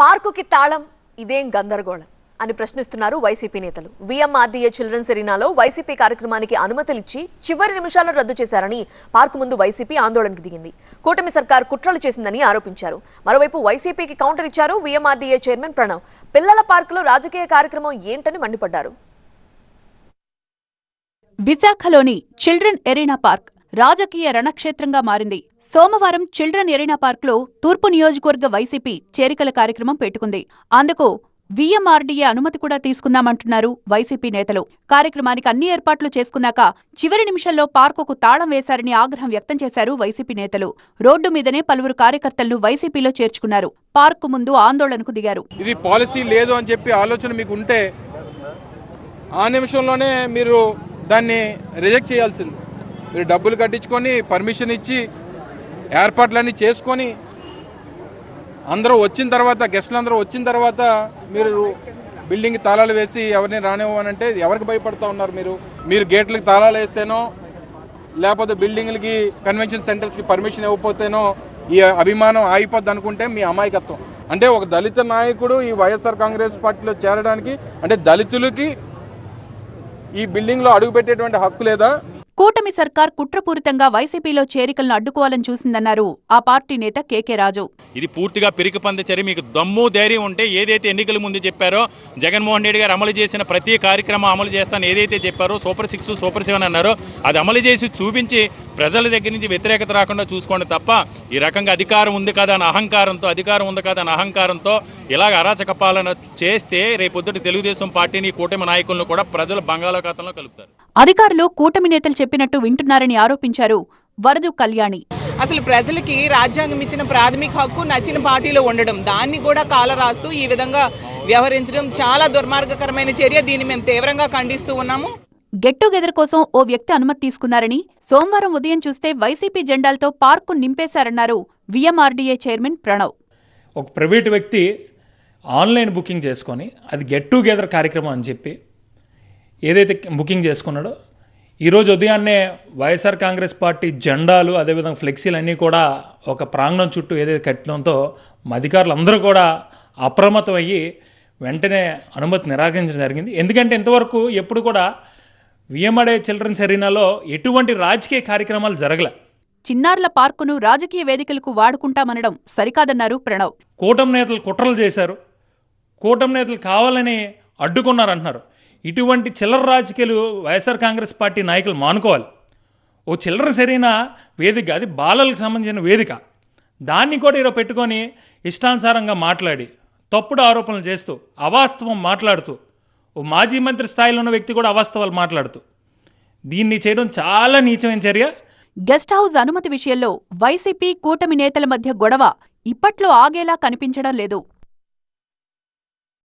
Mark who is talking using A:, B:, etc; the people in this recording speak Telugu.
A: పార్కుకి తాళం ఇదేం గందరగోళం అని ప్రశ్నిస్తున్నారు వైసీపీ నేతలు. విఎంఆర్డీఏ చిల్డ్రన్స్ ఎరీనాలో వైసీపీ కార్యక్రమానికి అనుమతులిచ్చి చివరి నిమిషాల్లో రద్దు చేశారని పార్కు ముందు వైసీపీ ఆందోళనకు దిగింది. కూటమి సర్కార్ కుట్రలు చేసిందని ఆరోపించారు. మరోవైపు వైసీపీకి కౌంటర్ ఇచ్చారు విఎంఆర్డీఏ చైర్మన్ ప్రణవ్. పిల్లల పార్కులో రాజకీయ కార్యక్రమం ఏంటని మండిపడ్డారు.
B: విశాఖలోని చిల్డ్రన్ ఎరీనా పార్క్ రాజకీయ రణక్షేత్రంగా మారింది. సోమవారం చిల్డ్రన్ ఎరీనా పార్క్లో తూర్పు నియోజకవర్గ వైసీపీ చేరికల కార్యక్రమం పెట్టుకుంది. అందుకు వీఎంఆర్డీఏ అనుమతి కూడా తీసుకున్నామంటున్నారు వైసీపీ నేతలు. కార్యక్రమానికి అన్ని ఏర్పాట్లు చేసుకున్నాక చివరి నిమిషంలో పార్కుకు తాళం వేశారని ఆగ్రహం వ్యక్తం చేశారు వైసీపీ నేతలు. రోడ్డు మీదనే పలువురు కార్యకర్తలను వైసీపీలో చేర్చుకున్నారు. పార్కు ముందు ఆందోళనకు దిగారు.
C: ఇది పాలసీ లేదు అని చెప్పి ఆలోచన మీకు ఉంటే ఆ నిమిషంలోనే మీరు దాన్ని రిజెక్ట్ చేయాల్సింది. మీరు డబ్బులు కట్టించుకొని పర్మిషన్ ఇచ్చి ఏర్పాట్లన్నీ చేసుకొని అందరూ వచ్చిన తర్వాత గెస్టులు అందరూ వచ్చిన తర్వాత మీరు బిల్డింగ్ తాళాలు వేసి ఎవరిని రానివ్వనంటే ఎవరికి భయపడతా ఉన్నారు మీరు? మీరు గేట్లకు తాళాలు వేస్తేనో లేకపోతే బిల్డింగ్లకి కన్వెన్షన్ సెంటర్స్కి పర్మిషన్ ఇవ్వకపోతేనో ఈ అభిమానం ఆగిపోద్ది అనుకుంటే మీ అమాయకత్వం. అంటే ఒక దళిత నాయకుడు ఈ వైఎస్ఆర్ కాంగ్రెస్ పార్టీలో చేరడానికి అంటే దళితులకి ఈ బిల్డింగ్లో అడుగుపెట్టేటువంటి హక్కు లేదా?
B: కూటమి సర్కార్ కుట్రపూరితంగా వైసీపీలో చేరికలను అడ్డుకోవాలని చూసిందన్నారు. ఆ పార్టీ నేత కేకే రాజు.
D: ఇది పూర్తిగా పిరికిపంద చర్య మీకు దమ్ము ధైర్యం ఉంటే ఏదైతే ఎన్నికల ముందు చెప్పారో జగన్మోహన్ రెడ్డి గారు అమలు చేసిన ప్రతి కార్యక్రమం అమలు చేస్తాను ఏదైతే చెప్పారో సూపర్ సిక్స్ సూపర్ సెవెన్ అన్నారో. అది అమలు చేసి చూపించి ప్రజల దగ్గర నుంచి వ్యతిరేకత రాకుండా చూసుకోండి తప్ప ఈ రకంగా అధికారం ఉంది కదా అని అహంకారంతో అధికారం ఉంది కదా అని అహంకారంతో ఇలాగ అరాచక పాలన చేస్తే రేపొద్దుట తెలుగుదేశం పార్టీని కూటమి నాయకులను కూడా ప్రజలు బంగాళాఖాతంలో కలుపుతారు.
B: అధికారులు కూటమి నేతలు చెప్పినట్టు వింటున్నారని ఆరోపించారు వరదు కళ్యాణి.
E: అసలు ప్రజలకి రాజ్యాంగం ఇచ్చిన ప్రాథమిక హక్కు నచ్చిన పార్టీలో ఉండడం దాన్ని కూడా కాలరాస్తూ ఈ విధంగా వ్యవహరించడం చాలా దుర్మార్గకరమైన చర్య. దీన్ని మేము తీవ్రంగా ఖండిస్తూ ఉన్నాము.
B: గెట్ టుగెదర్ కోసం ఓ వ్యక్తి అనుమతి తీసుకున్నారని సోమవారం ఉదయం చూస్తే వైసీపీ జెండాలతో పార్కు నింపేశారన్నారు విఎంఆర్డీఏ చైర్మన్ ప్రణవ్.
F: ఒక ప్రైవేట్ వ్యక్తి ఆన్లైన్ బుకింగ్ చేసుకొని అది గెట్ టుగెదర్ కార్యక్రమం అని చెప్పి ఏదైతే బుకింగ్ చేసుకున్నాడో ఈరోజు ఉదయాన్నే వైఎస్ఆర్ కాంగ్రెస్ పార్టీ జెండాలు అదేవిధంగా ఫ్లెక్సీలు అన్నీ కూడా ఒక ప్రాంగణం చుట్టూ ఏదైతే కట్టడంతో అధికారులు అందరూ కూడా అప్రమత్తం అయ్యి వెంటనే అనుమతి నిరాకరించడం జరిగింది. ఎందుకంటే ఇంతవరకు ఎప్పుడు కూడా విఎంఆడే చిల్డ్రన్స్ ఎరీనాలో ఎటువంటి రాజకీయ కార్యక్రమాలు జరగలే.
B: చిన్నారుల పార్కును రాజకీయ వేదికలకు వాడుకుంటామనడం సరికాదన్నారు ప్రణవ్.
F: కూటమి నేతలు కుట్రలు చేశారు. కూటమి నేతలు కావాలని అడ్డుకున్నారంటున్నారు. ఇటువంటి చిల్లర రాజకీయాలు వైఎస్ఆర్ కాంగ్రెస్ పార్టీ నాయకులు మానుకోవాలి. ఓ చిల్లర సరైన వేదిక అది బాలలకు సంబంధించిన వేదిక. దాన్ని కూడా ఈరోజు పెట్టుకొని ఇష్టానుసారంగా మాట్లాడి తప్పుడు ఆరోపణలు చేస్తూ అవాస్తవం మాట్లాడుతూ ఓ మాజీ మంత్రి స్థాయిలో ఉన్న వ్యక్తి కూడా అవాస్తవాలు మాట్లాడుతూ. దీన్ని చేయడం చాలా నీచమైన చర్య.
B: గెస్ట్ హౌస్ అనుమతి విషయంలో వైసీపీ కూటమి నేతల మధ్య గొడవ ఇప్పట్లో ఆగేలా కనిపించడం లేదు.